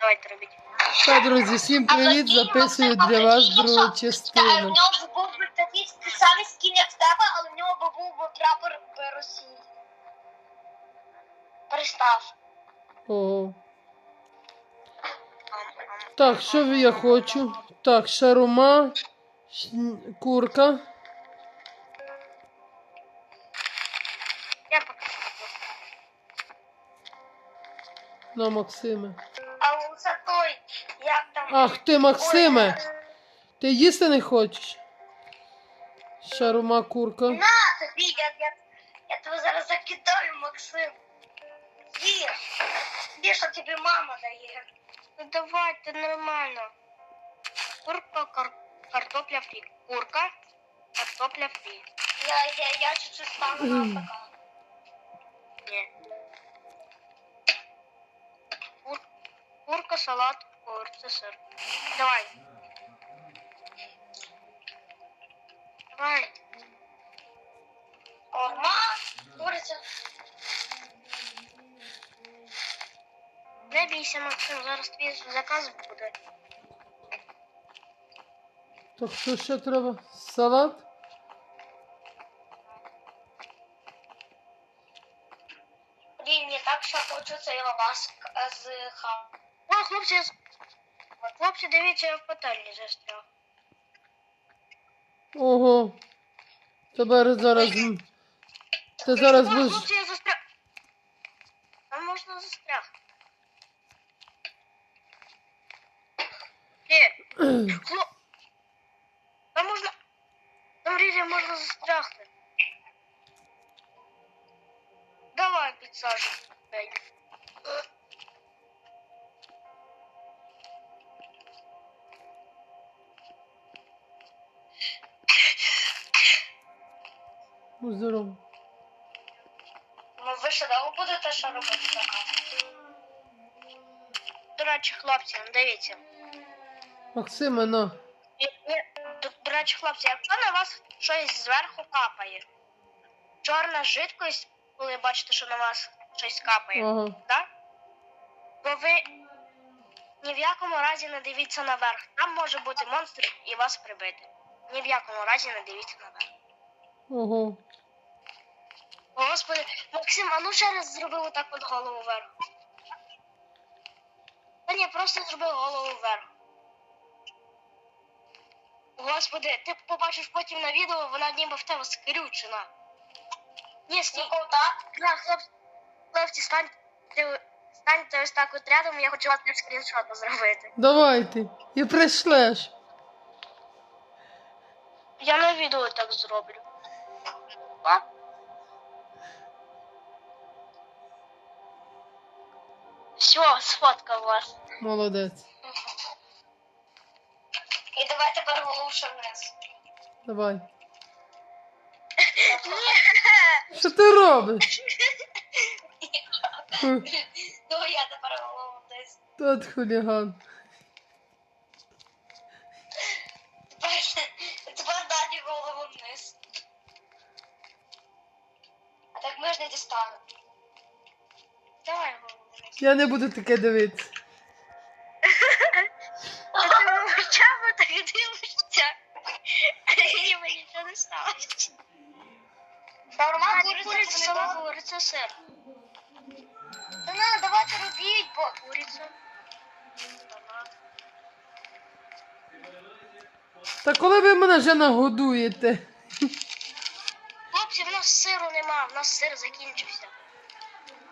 Давайте робіть. Так, друзі, всім привіт! Записую для вас другу Та, в нього був би такий самий скін, як в тебе, але в нього б був би прапор Росії. Пристав. Ого. Так, що я хочу? Так, шарума, курка. На Максиме. А оце той, як там. Ах ти, Максиме! Ти їсти не хочеш? Шарума, курка. На тобі, я, я, я тебе зараз закидаю, Максим. Їж. Їж, що тобі мама дає. Ну давайте нормально. Курка, кар... картопля фрі. Курка, картопля фрі. Я, я, я чуть-чуть стану на Ні. Курка, салат, куриця, сир. Давай. Давай. Орма, куриця. Не бійся, Максим, зараз твій заказ буде. Так, що ще треба? Салат? Блін, я так що хочу цей лаваш з хам. О, хлопці, я з- хлопці, дивіться, я в пательні застряг. Ого. Тепер зараз. м, Ти зараз О, будеш. хлопці, я застряг. Там можна застрягти. Ні, хлоп... Там можна... Там різі можна застрягти. Давай підсаджуй. Будь здоров. Ну ви що, довго будете що робити така? До речі, хлопці, дивіться. Максиме, на. Ні, ні, до, до речі, хлопці, якщо на вас щось зверху капає, чорна жидкость, коли бачите, що на вас щось капає, Ага. так? То ви ні в якому разі не дивіться наверх. Там може бути монстр і вас прибити. Ні в якому разі не дивіться наверх. Ого. Господи, Максим, а ну ще раз зроби отак от голову вверх. Та ні, просто зроби голову вверх. Господи, ти побачиш потім на відео, вона ніби в тебе скрючена. Ні, стій. Ну, так? Хлопці, хлопці, станьте, станьте ось так от рядом, я хочу вас для скріншоту зробити. Давайте. І прийшлеш. Я на відео так зроблю. А? Все, сфоткав вас. Молодець. І давай тепер головше вниз. Давай. Ні. Що ти робиш? Ну я тепер голову вниз. Тот хуліган. А так ми ж не дістанемо. Давай вниз. Я не буду таке дивитися. А ти мовчав, так дивишся. Ніби нічого не сталося. Шаурма, куриця, сама куриця, сир. Та на, давайте робіть, бо Куриця. Та коли ви мене вже нагодуєте? Нас сиру нема, в нас сир закінчився.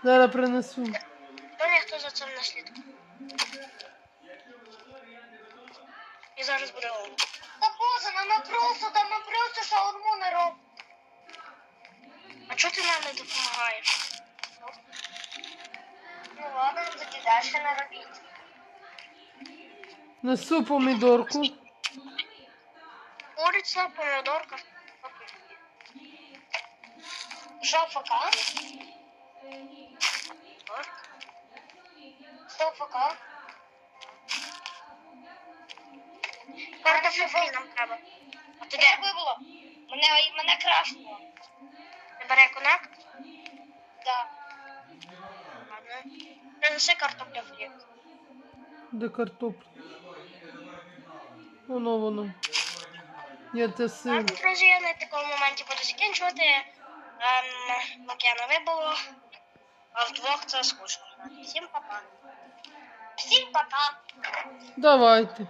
Зараз принесу. То ніхто за цим не слідкує. І зараз буде голод. Та боже, нам просто, там ми просто шаурму не робимо. А чого ти нам не допомагаєш? Ну ладно, тоді далі не робіть. Несу помідорку. Куриця, помідорка. Що? Помідорка. Що, фака? Картофель фрі нам треба. А ти Де вибуло? Мене, мене крашнуло. Ти бере конект? Да. Ладно. Принеси картоплю фрі. Де картопля? Воно воно. Я це сир. Так, друзі, я на такому моменті буду закінчувати. Ем, Лук'яна вибуло. А вдвох це скучно. Всім па-па. Всім пока. Давайте.